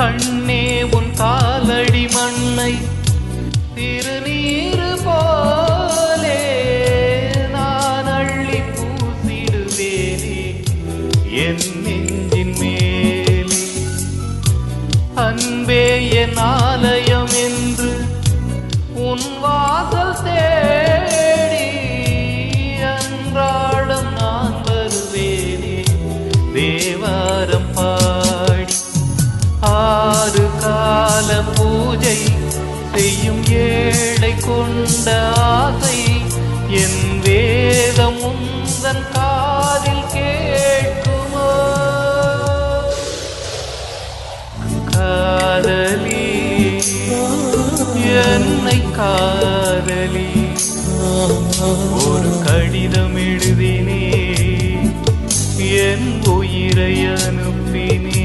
கண்ணே உன் காலடி மண்ணை திருநீர் போலே நான் அள்ளி பூசிடுவேனே. என் நெஞ்சின் மேலே அன்பே என் ஆலயம் என்று உன் வாசல் தேடி அன்றாடம் நான் வருவேனே. தேவாரம் ஆறு கால பூஜை செய்யும் ஏழை கொண்ட ஆசை என் வேதம் உந்தன் காதில் கேட்குமோ? காதலி என்னை காதலி ஒரு கடிதம் எழுதினே என் உயிரை அனுப்பினே.